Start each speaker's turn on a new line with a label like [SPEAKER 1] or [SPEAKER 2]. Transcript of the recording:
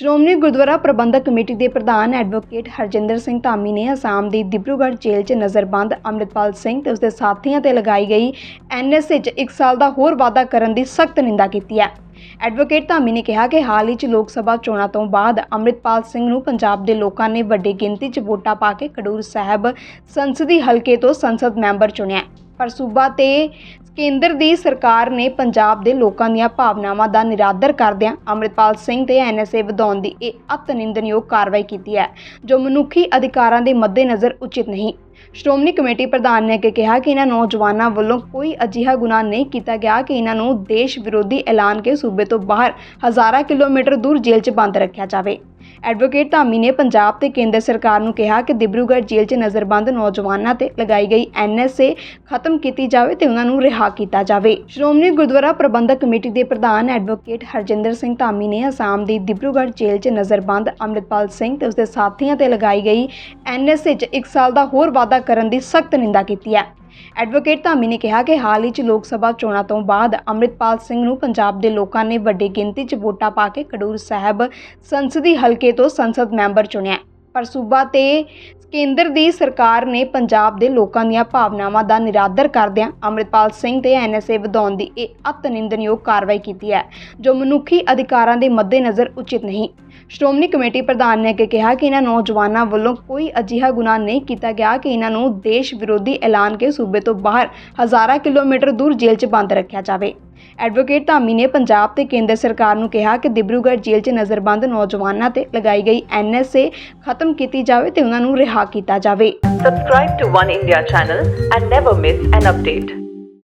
[SPEAKER 1] ਸ਼੍ਰੋਮਣੀ ਗੁਰਦੁਆਰਾ ਪ੍ਰਬੰਧਕ committee ਦੇ ਪ੍ਰਧਾਨ advocate Harjinder Singh Dhami ਨੇ ਅਸਾਮ ਦੀ ਦਿਬਰੂਗੜ੍ਹ ਜੇਲ੍ਹ 'ਚ ਨਜ਼ਰਬੰਦ ਅੰਮ੍ਰਿਤਪਾਲ ਸਿੰਘ ਤੇ ਉਸਦੇ ਸਾਥੀਆਂ ਤੇ ਲਗਾਈ ਗਈ ਐਨਐਸਏ 'ਚ 1 ਸਾਲ ਦਾ ਹੋਰ ਵਾਅਦਾ ਕਰਨ ਦੀ ਸਖਤ ਨਿੰਦਾ ਕੀਤੀ ਹੈ। ਐਡਵੋਕੇਟ ਧਾਮੀ ਨੇ ਕਿਹਾ ਕਿ ਹਾਲ ਹੀ 'ਚ ਲੋਕ ਸਭਾ ਚੋਣਾਂ ਤੋਂ ਬਾਅਦ ਅੰਮ੍ਰਿਤਪਾਲ ਸਿੰਘ ਨੂੰ ਪੰਜਾਬ ਦੇ ਲੋਕਾਂ ਨੇ ਵੱਡੀ ਗਿਣਤੀ 'ਚ ਵੋਟਾਂ ਪਾ ਕੇ ਖਡੂਰ ਸਾਹਿਬ ਸੰਸਦੀ ਹਲਕੇ ਤੋਂ ਸੰਸਦ ਮੈਂਬਰ ਚੁਣਿਆ ਪਰ ਸੂਬਾ ਤੇ ਕੇਂਦਰ ਦੀ ਸਰਕਾਰ ਨੇ ਪੰਜਾਬ ਦੇ ਲੋਕਾਂ ਦੀਆਂ ਭਾਵਨਾਵਾਂ ਦਾ ਨਿਰਾਦਰ ਕਰਦਿਆਂ ਅੰਮ੍ਰਿਤਪਾਲ ਸਿੰਘ ਤੇ ਐਨਐਸਏ ਵਧਾਉਣ ਦੀ ਇਹ ਅਤ ਨਿੰਦਨਯੋਗ ਕਾਰਵਾਈ ਕੀਤੀ ਹੈ, ਜੋ ਮਨੁੱਖੀ ਅਧਿਕਾਰਾਂ ਦੇ ਮੱਦੇਨਜ਼ਰ ਉਚਿਤ ਨਹੀਂ। ਸ਼੍ਰੋਮਣੀ ਕਮੇਟੀ ਪ੍ਰਧਾਨ ਨੇ ਅੱਗੇ ਕਿਹਾ ਕਿ ਇਹਨਾਂ ਨੌਜਵਾਨਾਂ ਵੱਲੋਂ ਕੋਈ ਅਜਿਹਾ ਗੁਨਾਹ ਨਹੀਂ ਕੀਤਾ ਗਿਆ ਕਿ ਇਹਨਾਂ ਨੂੰ ਦੇਸ਼ ਵਿਰੋਧੀ ਐਲਾਨ ਕੇ ਸੂਬੇ ਤੋਂ ਬਾਹਰ ਹਜ਼ਾਰਾਂ ਕਿਲੋਮੀਟਰ ਦੂਰ ਜੇਲ੍ਹ 'ਚ ਬੰਦ ਰੱਖਿਆ ਜਾਵੇ। ਐਡਵੋਕੇਟ ਧਾਮੀ ਨੇ ਪੰਜਾਬ ਤੇ ਕੇਂਦਰ ਸਰਕਾਰ ਨੂੰ ਕਿਹਾ ਕਿ ਦਿਬਰੂਗੜ੍ਹ ਜੇਲ੍ਹ 'ਚ ਨਜ਼ਰਬੰਦ ਨੌਜਵਾਨਾਂ ਤੇ ਲਗਾਈ ਗਈ ਐਨਐਸਏ ਖਤਮ ਕੀਤੀ ਜਾਵੇ ਤੇ ਉਹਨਾਂ ਨੂੰ ਰਿਹਾ ਕੀਤਾ ਜਾਵੇ। ਸ਼੍ਰੋਮਣੀ ਗੁਰਦੁਆਰਾ ਪ੍ਰਬੰਧਕ ਕਮੇਟੀ ਦੇ ਪ੍ਰਧਾਨ ਐਡਵੋਕੇਟ ਹਰਜਿੰਦਰ ਸਿੰਘ ਧਾਮੀ ਨੇ ਅਸਾਮ ਦੀ ਦਿਬਰੂਗੜ੍ਹ ਜੇਲ੍ਹ 'ਚ ਨਜ਼ਰਬੰਦ ਅੰਮ੍ਰਿਤਪਾਲ ਸਿੰਘ ਤੇ ਉਸਦੇ ਸਾਥੀਆਂ ਤੇ ਲਗਾਈ ਗਈ ਐਨਐਸਏ 'ਚ 1 ਸਾਲ ਦਾ ਹੋਰ ਵਾਅਦਾ ਕਰਨ ਦੀ ਸਖਤ ਨਿੰਦਾ ਕੀਤੀ ਹੈ। ਐਡਵੋਕੇਟ ਧਾਮੀ ਨੇ ਕਿਹਾ ਕਿ ਹਾਲ ਹੀ 'ਚ ਲੋਕ ਸਭਾ ਚੋਣਾਂ ਤੋਂ ਬਾਅਦ ਅੰਮ੍ਰਿਤਪਾਲ ਸਿੰਘ ਨੂੰ ਪੰਜਾਬ ਦੇ ਲੋਕਾਂ ਨੇ ਵੱਡੀ ਗਿਣਤੀ 'ਚ ਵੋਟਾਂ ਪਾ ਕੇ ਖਡੂਰ ਸਾਹਿਬ ਸੰਸਦੀ ਹਲਕੇ ਤੋਂ ਸੰਸਦ ਮੈਂਬਰ ਚੁਣਿਆ। ਪਰ ਸੂਬਾ ਤੇ ਕੇਂਦਰ ਦੀ ਸਰਕਾਰ ਨੇ ਪੰਜਾਬ ਦੇ ਲੋਕਾਂ ਦੀਆਂ ਭਾਵਨਾਵਾਂ ਦਾ ਨਿਰਾਦਰ ਕਰਦਿਆਂ ਅੰਮ੍ਰਿਤਪਾਲ ਸਿੰਘ ਤੇ ਐਨਐਸਏ ਵਧਾਉਣ ਦੀ ਇਹ ਅਤ ਨਿੰਦਨਯੋਗ ਕਾਰਵਾਈ ਕੀਤੀ ਹੈ, ਜੋ ਮਨੁੱਖੀ ਅਧਿਕਾਰਾਂ ਦੇ ਮੱਦੇਨਜ਼ਰ ਉਚਿਤ ਨਹੀਂ। ਸ਼੍ਰੋਮਣੀ ਕਮੇਟੀ ਪ੍ਰਧਾਨ ਨੇ ਅੱਗੇ ਕਿਹਾ ਕਿ ਇਹਨਾਂ ਨੌਜਵਾਨਾਂ ਵੱਲੋਂ ਕੋਈ ਅਜਿਹਾ ਗੁਨਾਹ ਨਹੀਂ ਕੀਤਾ ਗਿਆ ਕਿ ਇਹਨਾਂ ਨੂੰ ਦੇਸ਼ ਵਿਰੋਧੀ ਐਲਾਨ ਕੇ ਸੂਬੇ ਤੋਂ ਬਾਹਰ ਹਜ਼ਾਰਾਂ ਕਿਲੋਮੀਟਰ ਦੂਰ ਜੇਲ੍ਹ 'ਚ ਬੰਦ ਰੱਖਿਆ ਜਾਵੇ। ਐਡਵੋਕੇਟ ਧਾਮੀ ਨੇ ਪੰਜਾਬ ਤੇ ਕੇਂਦਰ ਸਰਕਾਰ ਨੂੰ ਕਿਹਾ ਕਿ ਦਿਬਰੂਗੜ੍ਹ ਜੇਲ੍ਹ 'ਚ ਨਜ਼ਰਬੰਦ ਨੌਜਵਾਨਾਂ ਤੇ ਲਗਾਈ ਗਈ ਐਨਐਸਏ ਖਤਮ ਕੀਤੀ ਜਾਵੇ ਤੇ ਉਹਨਾਂ ਨੂੰ ਰਿਹਾ ਕੀਤਾ ਜਾਵੇ
[SPEAKER 2] Subscribe to One India channel and never miss an update.